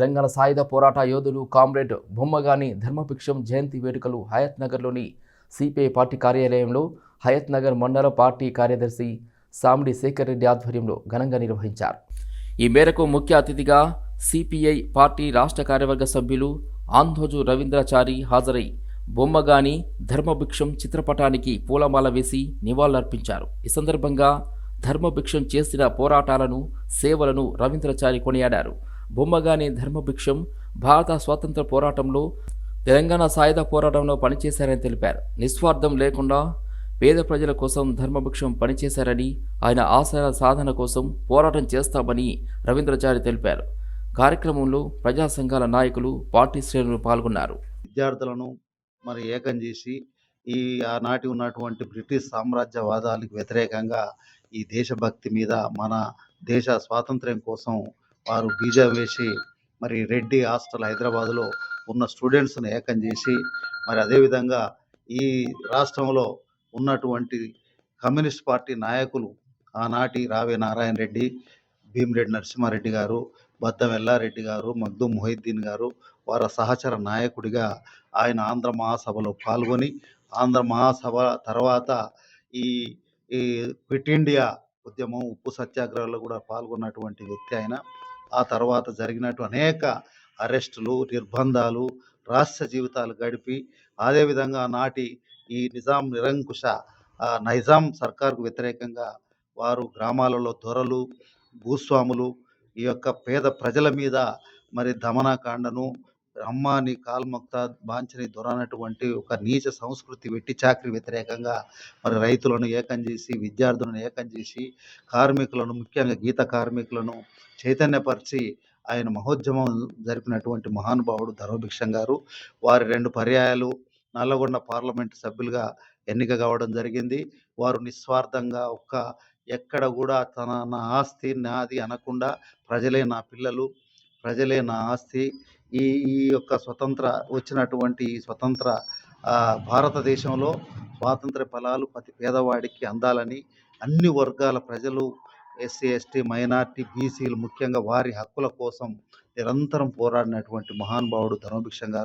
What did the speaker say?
తెలంగాణ సాయుధ పోరాట యోధులు కామ్రేడ్ బొమ్మగాని ధర్మభిక్షం జయంతి వేడుకలు హయత్ నగర్లోని సిపిఐ పార్టీ కార్యాలయంలో హయత్ నగర్ మండల పార్టీ కార్యదర్శి సామిడి శేఖర్ రెడ్డి ఆధ్వర్యంలో ఘనంగా నిర్వహించారు. ఈ మేరకు ముఖ్య అతిథిగా సిపిఐ పార్టీ రాష్ట్ర కార్యవర్గ సభ్యులు ఆంధోజు రవీంద్రాచారి హాజరై బొమ్మగాని ధర్మభిక్షం చిత్రపటానికి పూలమాల వేసి నివాళులర్పించారు. ఈ సందర్భంగా ధర్మభిక్షం చేసిన పోరాటాలను సేవలను రవీంద్రాచారి కొనియాడారు. బొమ్మగాని ధర్మభిక్షం భారత స్వాతంత్ర పోరాటంలో తెలంగాణ సాయుధ పోరాటంలో పనిచేశారని తెలిపారు. నిస్వార్థం లేకుండా పేద ప్రజల కోసం ధర్మభిక్షం పనిచేశారని ఆయన ఆశయాల సాధన కోసం పోరాటం చేస్తామని రవీంద్రచారి తెలిపారు. కార్యక్రమంలో ప్రజా సంఘాల నాయకులు పార్టీ శ్రేణులు పాల్గొన్నారు. విద్యార్థులను మరి ఏకం చేసి ఈ ఆనాటి ఉన్నటువంటి బ్రిటిష్ సామ్రాజ్యవాదాలకు వ్యతిరేకంగా ఈ దేశభక్తి మీద మన దేశ స్వాతంత్ర్యం కోసం వారు బీజం వేసి మరి రెడ్డి హాస్టల్ హైదరాబాద్లో ఉన్న స్టూడెంట్స్ని ఏకం చేసి మరి అదేవిధంగా ఈ రాష్ట్రంలో ఉన్నటువంటి కమ్యూనిస్ట్ పార్టీ నాయకులు ఆనాటి రావే నారాయణ రెడ్డి భీమిరెడ్డి నరసింహారెడ్డి గారు బద్దం ఎల్లారెడ్డి గారు మగ్దు మొహిద్దీన్ గారు వారి సహచర నాయకుడిగా ఆయన ఆంధ్ర మహాసభలో పాల్గొని ఆంధ్ర మహాసభ తర్వాత ఈ ఈ క్విట్ ఇండియా ఉద్యమం ఉప్పు సత్యాగ్రహాల్లో కూడా పాల్గొన్నటువంటి వ్యక్తి ఆయన. ఆ తర్వాత జరిగినట్టు అనేక అరెస్టులు నిర్బంధాలు రహస్య జీవితాలు గడిపి అదేవిధంగా నాటి ఈ నిజాం నిరంకుశ నైజాం సర్కార్కు వ్యతిరేకంగా వారు గ్రామాలలో దొరలు భూస్వాములు ఈ యొక్క పేద ప్రజల మీద మరి దమనకాండను అమ్మాని కాల్మక్త బాంచని దొరనటువంటి ఒక నీచ సంస్కృతి వెట్టి చాకరి వ్యతిరేకంగా మరి రైతులను ఏకం చేసి విద్యార్థులను ఏకం చేసి కార్మికులను ముఖ్యంగా గీత కార్మికులను చైతన్యపరిచి ఆయన మహోద్యమం జరిపినటువంటి మహానుభావుడు ధర్మభిక్షం గారు. వారి రెండు పర్యాయాలు నల్లగొండ పార్లమెంట్ సభ్యులుగా ఎన్నిక కావడం జరిగింది. వారు నిస్వార్థంగా ఒక్క ఎక్కడ కూడా తన నా ఆస్తి నాది అనకుండా ప్రజలే నా పిల్లలు. ప్రజలే నా ఆస్తి. ఈ ఈ యొక్క స్వతంత్ర వచ్చినటువంటి ఈ స్వతంత్ర ఆ, భారతదేశంలో స్వాతంత్ర ఫలాలు ప్రతి పేదవాడికి అందాలని అన్ని వర్గాల ప్రజలు ఎస్సీ ఎస్టీ మైనార్టీ బీసీలు ముఖ్యంగా వారి హక్కుల కోసం నిరంతరం పోరాడినటువంటి మహానుభావుడు ధర్మభిక్షం గారు.